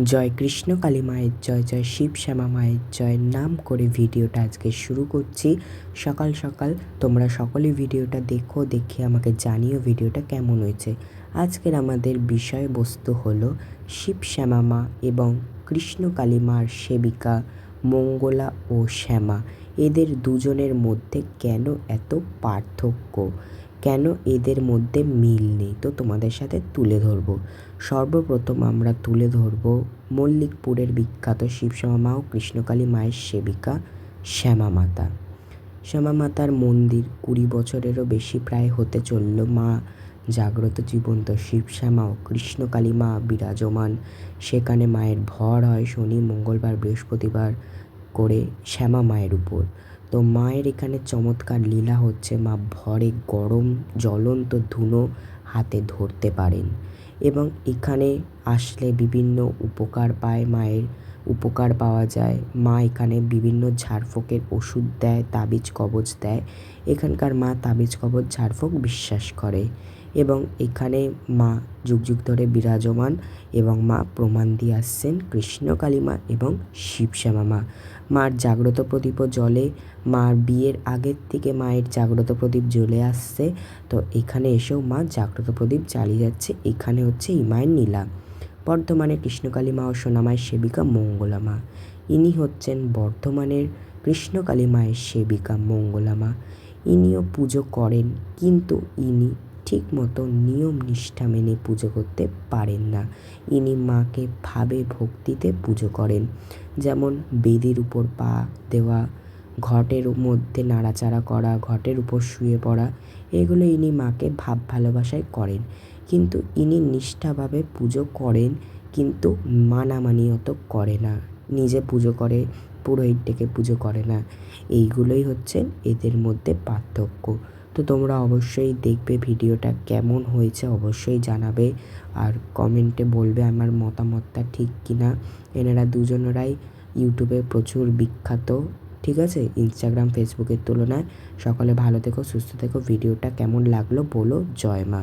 জয় কৃষ্ণ কালী মায়ের জয় জয় শিব শ্যামা মায়ের জয় নাম করে ভিডিওটা আজকে শুরু করছি। সকাল সকাল তোমরা সকলে ভিডিওটা দেখো, দেখে আমাকে জানিও ভিডিওটা কেমন হয়েছে। আজকের আমাদের বিষয়বস্তু হলো শিব শ্যামা মা এবং কৃষ্ণ কালী মার সেবিকা মঙ্গলা ও শ্যামা। এদের দুজনের মধ্যে কেন এত পার্থক্য? কেন এদের মধ্যে মিল নেই? তো তোমাদের সাথে তুলে ধরবো। সর্বপ্রথম আমরা তুলে ধরব মল্লিকপুরের বিখ্যাত শিবশ্যামা মা ও কৃষ্ণকালী মায়ের সেবিকা শ্যামা মাতা শ্যামা মাতার মন্দির কুড়ি বছরেরও বেশি প্রায় হতে চলল। মা জাগ্রত জীবন্ত শিবশ্যামা ও কৃষ্ণকালী মা বিরাজমান। সেখানে মায়ের ভর হয় শনি, মঙ্গলবার, বৃহস্পতিবার করে শ্যামা মায়ের উপর। তো মায়ের এখানে চমৎকার লীলা হচ্ছে মা ভরে গরম জ্বলন্ত ধুনো হাতে ধরতে পারেন। এবং এখানে আসলে বিভিন্ন উপকার পায় মায়ের, উপকার পাওয়া যায়। মা এখানে বিভিন্ন ঝাড়ফুঁকের ওষুধ দেয়, তাবিজ কবজ দেয়। এখানকার মা তাবিজ কবজ, ঝাড়ফোঁক বিশ্বাস করে। এবং এখানে মা যুগ যুগ ধরে বিরাজমান এবং মা প্রমাণ দিয়ে আসছেন কৃষ্ণ কালীমা এবং শিবশ্যামা মা। মার জাগ্রত প্রদীপও জলে, মার বিয়ের আগের থেকে মায়ের জাগ্রত প্রদীপ জ্বলে আসছে। তো এখানে এসেও মা জাগ্রত প্রদীপ জ্বালিয়ে যাচ্ছে। এখানে হচ্ছে এই মায়ের নীলা। বর্ধমানের কৃষ্ণকালী মা ও সোনামায়ের সেবিকা মঙ্গলা মা। ইনি হচ্ছেন বর্ধমানের কৃষ্ণকালী মায়ের সেবিকা মঙ্গলা মা। ইনিও পুজো করেন, কিন্তু ইনি ঠিক মতো নিয়ম নিষ্ঠা মেনে পুজো করতে পারেন না। ইনি মাকে ভাবে ভক্তিতে পুজো করেন। যেমন বেদির উপর পা দেওয়া, ঘটের মধ্যে নাড়াচাড়া করা, ঘটের উপর শুয়ে পড়া, এগুলো ইনি মাকে ভাব ভালোবাসায় করেন। কিন্তু ইনি নিষ্ঠাভাবে পুজো করেন, কিন্তু মানামানি অত করে না। নিজে পুজো করে পুরোহিত ডেকে পুজো করে না। এইগুলোই হচ্ছে এদের মধ্যে পার্থক্য। তো তোমরা অবশ্যই দেখবে ভিডিওটা কেমন হয়েছে, অবশ্যই জানাবে। আর কমেন্টে বলবে আমার মতামতটা ঠিক কি না এনারা দুজনেরাই ইউটিউবে প্রচুর বিখ্যাত, ঠিক আছে? ইনস্টাগ্রাম, ফেসবুকের তুলনায়। সকলে ভালো থেকো, সুস্থ থেকো। ভিডিওটা কেমন লাগল বলো জয় মা।